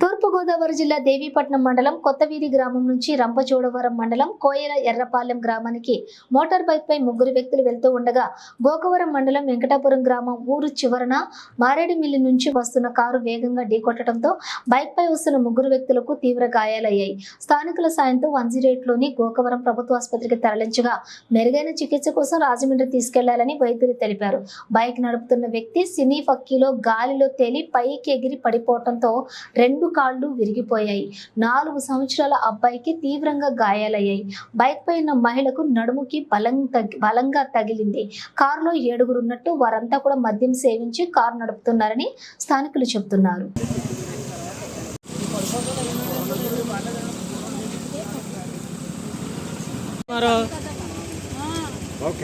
తూర్పుగోదావరి జిల్లా దేవీపట్నం మండలం కొత్తవీధి గ్రామం నుంచి రంపచోడవరం మండలం కోయల ఎర్రపాలెం గ్రామానికి మోటార్ బైక్ పై ముగ్గురు వ్యక్తులు వెళ్తూ ఉండగా గోకవరం మండలం వెంకటాపురం గ్రామం ఊరు చివరన మారేడుమిల్లి నుంచి వస్తున్న కారు వేగంగా ఢీకొట్టడంతో బైక్ పై వస్తున్న ముగ్గురు వ్యక్తులకు తీవ్ర గాయాలయ్యాయి. స్థానికుల సాయంతో వన్లోని గోకవరం ప్రభుత్వ ఆసుపత్రికి తరలించగా మెరుగైన చికిత్స కోసం రాజమండ్రి తీసుకెళ్ళాలని వైద్యులు తెలిపారు. బైక్ నడుపుతున్న వ్యక్తి సినీ ఫక్కీలో గాలిలో తేలి పైకి ఎగిరి పడిపోవడంతో రెండు కాళ్ళు విరిగిపోయాయి. నాలుగు సంవత్సరాల అబ్బాయికి తీవ్రంగా గాయాలయ్యాయి. బైక్ పై ఉన్న మహిళకు నడుముకి బలం తగ్గి బలంగా తగిలింది. కారులో ఏడుగురు ఉన్నట్టు వారంతా కూడా మద్యం సేవించి కారు నడుపుతున్నారని స్థానికులు చెబుతున్నారు.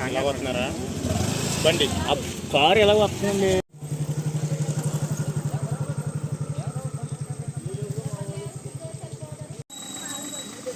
ఎలా వస్తున్నారా బండి. ఆ కారు ఎలా వస్తుందండి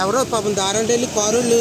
ఎవరో పాపం దారంటే వెళ్ళి కారులు